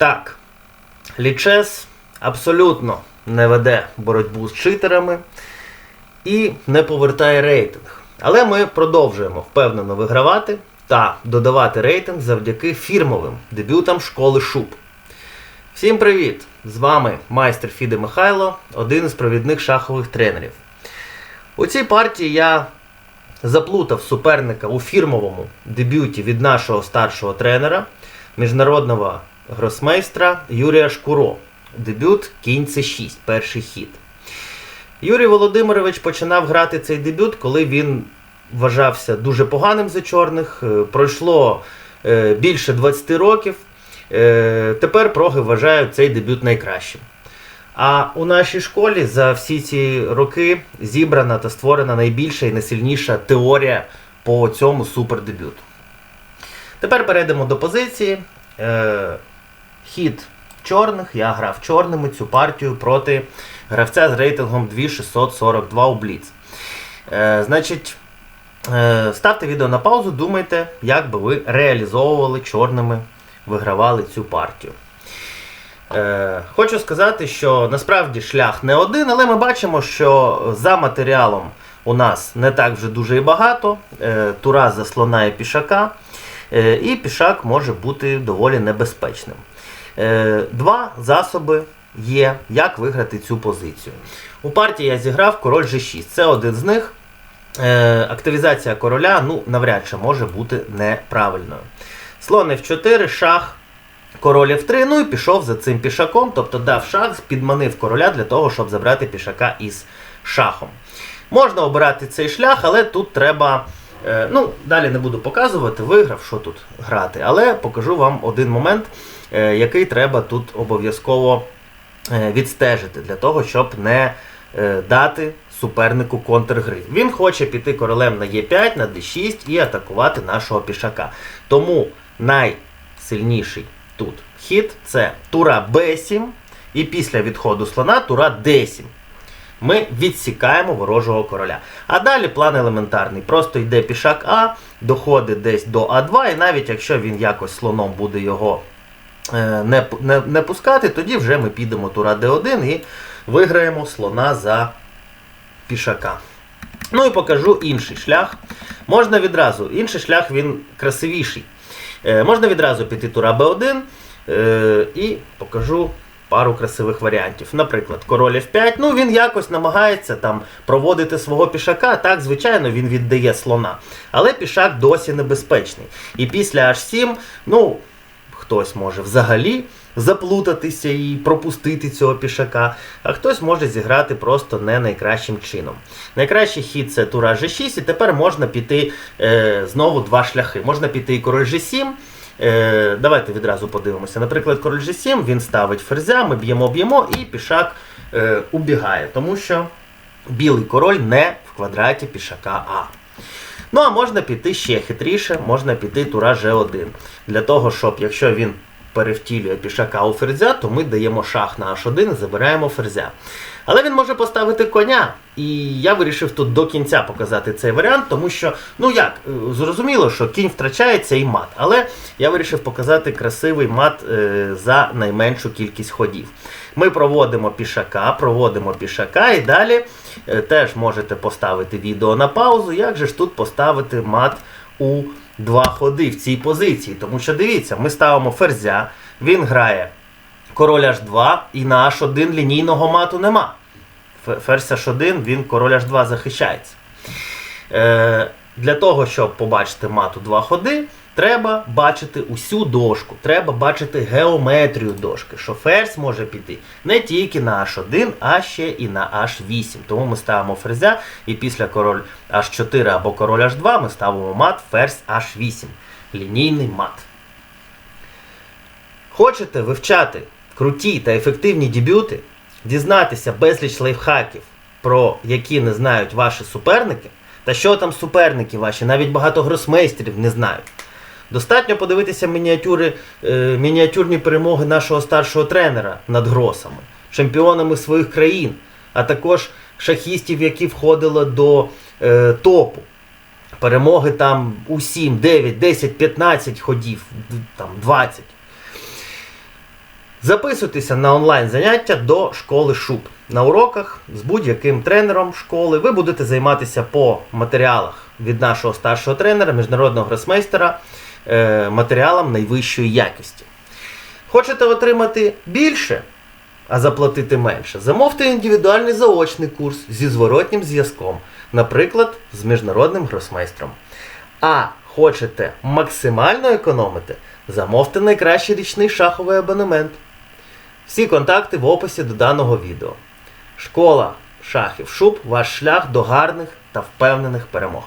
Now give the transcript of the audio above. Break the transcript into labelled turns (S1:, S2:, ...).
S1: Так, Лічес абсолютно не веде боротьбу з читерами і не повертає рейтинг. Але ми продовжуємо впевнено вигравати та додавати рейтинг завдяки фірмовим дебютам школи Шуб. Всім привіт! З вами майстер Фіде Михайло, один із провідних шахових тренерів. У цій партії я заплутав суперника у фірмовому дебюті від нашого старшого тренера, міжнародного гросмейстра Юрія Шкуро. Дебют кінь С6, перший хід. Юрій Володимирович починав грати цей дебют, коли він вважався дуже поганим за чорних. Е, Пройшло е, більше 20 років. Е, Тепер проги вважають цей дебют найкращим. А у нашій школі за всі ці роки зібрана та створена найбільша і найсильніша теорія по цьому супердебюту. Тепер перейдемо до позиції. Хід чорних. Я грав чорними цю партію проти гравця з рейтингом 2642 у Бліц. Е, значить, е, ставте відео на паузу, думайте, як би ви реалізовували чорними, вигравали цю партію. Е, хочу сказати, що насправді шлях не один, але ми бачимо, що за матеріалом у нас не так вже дуже і багато. Е, тура за слона і пішака, е, і пішак може бути доволі небезпечним. Е, два засоби є, як виграти цю позицію. У партії я зіграв король G6. Це один з них. Е, активізація короля ну, навряд чи може бути неправильною. Слон F4, шах, король F3, ну і пішов за цим пішаком, тобто дав шах, підманив короля для того, щоб забрати пішака із шахом. Можна обирати цей шлях, але тут треба. Е, Ну, далі не буду показувати, виграв, що тут грати, але покажу вам один момент, е, який треба тут обов'язково е, відстежити для того, щоб не дати супернику контргри. Він хоче піти королем на Е5, на d6 і атакувати нашого пішака. Тому найсильніший тут хід це тура b7, і після відходу слона тура d7. Ми відсікаємо ворожого короля. А далі план елементарний. Просто йде пішак А, доходить десь до А2, і навіть якщо він якось слоном буде його е, не, не, не пускати, тоді вже ми підемо тура Д1 і виграємо слона за пішака. Ну і покажу інший шлях. Можна відразу, інший шлях він красивіший. Е, можна відразу піти тура Б1 е, і покажу пару красивих варіантів. Наприклад, король F5, ну він якось намагається там проводити свого пішака. Так, звичайно, він віддає слона. Але пішак досі небезпечний. І після H7, ну, хтось може взагалі заплутатися і пропустити цього пішака, а хтось може зіграти просто не найкращим чином. Найкращий хід це тура G6, і тепер можна піти е, знову два шляхи. Можна піти і король G7. Е, давайте відразу подивимося. Наприклад, король G7, він ставить ферзя, ми б'ємо, б'ємо, і пішак е, убігає, тому що білий король не в квадраті пішака А. Ну, а можна піти ще хитріше, можна піти тура G1. Для того, щоб якщо він перевтілює пішака у ферзя, то ми даємо шах на H1 і забираємо ферзя. Але він може поставити коня. І я вирішив тут до кінця показати цей варіант, тому що, ну як, е, зрозуміло, що кінь втрачається і мат. Але я вирішив показати красивий мат е, за найменшу кількість ходів. Ми проводимо пішака, проводимо пішака і далі е, теж можете поставити відео на паузу. Як же ж тут поставити мат у два ходи в цій позиції? Тому що дивіться, ми ставимо ферзя, він грає король H2 і на H1 лінійного мату нема. Ферзь H1, він король H2 захищається. Е, для того, щоб побачити мату два ходи, треба бачити усю дошку, треба бачити геометрію дошки, що ферзь може піти не тільки на H1, а ще і на H8. Тому ми ставимо ферзя, і після король H4 або король H2 ми ставимо мат ферзь H8. Лінійний мат. Хочете вивчати круті та ефективні дебюти, дізнатися безліч лайфхаків, про які не знають ваші суперники, та що там суперники ваші, навіть багато гросмейстерів не знають. Достатньо подивитися мініатюри, е, мініатюрні перемоги нашого старшого тренера над гросами, чемпіонами своїх країн, а також шахістів, які входили до е, топу. Перемоги там у 7, 9, 10, 15 ходів, там 20. Записуйтеся на онлайн заняття до школи ШУП. На уроках з будь-яким тренером школи ви будете займатися по матеріалах від нашого старшого тренера, міжнародного гросмейстера, матеріалам найвищої якості. Хочете отримати більше, а заплатити менше? Замовте індивідуальний заочний курс зі зворотнім зв'язком, наприклад, з міжнародним гросмейстром. А хочете максимально економити? Замовте найкращий річний шаховий абонемент. Всі контакти в описі до даного відео. Школа шахів Шуб ваш шлях до гарних та впевнених перемог.